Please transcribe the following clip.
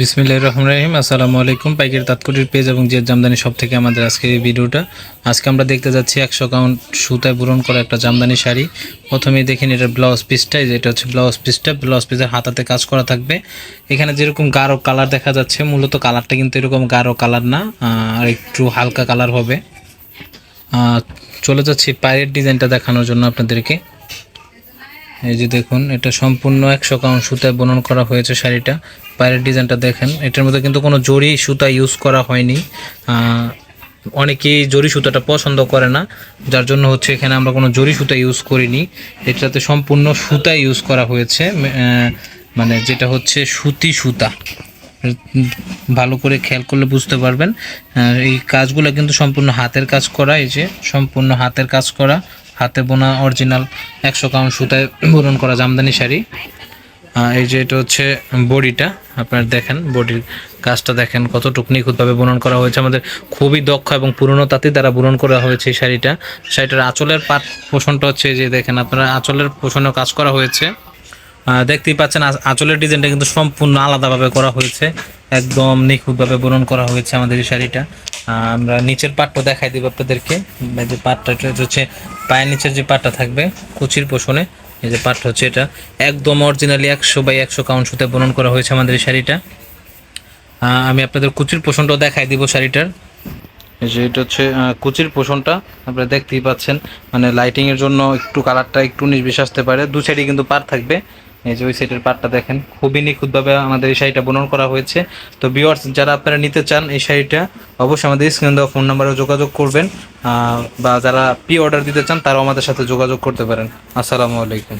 বিসমিল্লাহির রহমানির রহিম। আসসালামু আলাইকুম। পাইকারি তাৎকুটির পেজ এবং যে জামদানি সব থেকে আমাদের আজকের এই ভিডিওটা। আজকে আমরা দেখতে যাচ্ছি একশো কাউন্ট সুতায় পূরণ করা একটা জামদানি শাড়ি। প্রথমেই দেখেন এটার ব্লাউজ পিসটা যেটা হচ্ছে ব্লাউজ পিসটা। ব্লাউজ পিসের হাতাতে কাজ করা থাকবে। এখানে যেরকম গাঢ় কালার দেখা যাচ্ছে, মূলত কালারটা কিন্তু এরকম গাঢ় কালার না আর একটু হালকা কালার হবে। চলে যাচ্ছি পায়ের ডিজাইনটা দেখানোর জন্য আপনাদেরকে। এই যে দেখুন, এটা সম্পূর্ণ একশো কাউন্ট সুতায় বনন করা হয়েছে শাড়িটা। পায়ের ডিজাইনটা দেখেন, এটার মধ্যে কিন্তু কোনো জরি সুতা ইউজ করা হয়নি। অনেকেই জরি সুতাটা পছন্দ করে না, যার জন্য হচ্ছে এখানে আমরা কোনো জরি সুতা ইউজ করিনি। এটাতে সম্পূর্ণ সুতা ইউজ করা হয়েছে মানে যেটা হচ্ছে সুতি সুতা। ভালো করে খেয়াল করলে বুঝতে পারবেন। এই কাজগুলো কিন্তু সম্পূর্ণ হাতের কাজ করা, এই যে সম্পূর্ণ হাতের কাজ করা। হাতে বোনা অরিজিনাল একশো কাউন্ট সুতায় বরণ করা জামদানি শাড়ি। এই যে এটা হচ্ছে বডিটা, আপনার দেখেন বডির কাজটা দেখেন কতটুকু নিখুঁতভাবে বুনন করা হয়েছে। আমাদের খুবই দক্ষ এবং পুরনো তাঁতি দ্বারা বুনন করা হয়েছে এই শাড়িটা। শাড়িটার আঁচলের পাট পোষণটা হচ্ছে এই যে দেখেন, আপনারা আঁচলের পোষণেও কাজ করা হয়েছে। দেখতেই পাচ্ছেন আঁচলের ডিজাইনটা কিন্তু সম্পূর্ণ আলাদাভাবে করা হয়েছে। একদম নিখুঁতভাবে বুনন করা হয়েছে আমাদের এই শাড়িটা। আমরা নিচের পাটটা দেখাই দিব আপনাদেরকে। যে পাটটা হচ্ছে পায়ের নিচের যে পাটটা থাকবে, কুচির পোষণে, এই যে পাটটা হচ্ছে এটা। একদম অরিজিনালি একশো বাই একশো কাউন্ট সুতে বুনন করা হয়েছে আমাদের এই শাড়িটা। আমি আপনাদের কুচির পোষণটাও দেখাই দিব শাড়িটার। যে এটা হচ্ছে কুচির পোষণটা, আপনারা দেখতেই পাচ্ছেন। মানে লাইটিংয়ের জন্য একটু কালারটা একটু উনিশ বিশ আসতে পারে। দু সাইডে কিন্তু পার থাকবে। এই যে ওই সাইটের পার্টটা দেখেন। খুবই নিখুঁতভাবে আমাদের এই শাড়িটা বুনন করা হয়েছে। তো বিওয়ার্স যারা আপনারা নিতে চান এই শাড়িটা, অবশ্যই আমাদের স্ক্রিন দেওয়া ফোন নাম্বারে যোগাযোগ করবেন। বা যারা প্রি অর্ডার দিতে চান, তারাও আমাদের সাথে যোগাযোগ করতে পারেন। আসসালামু আলাইকুম।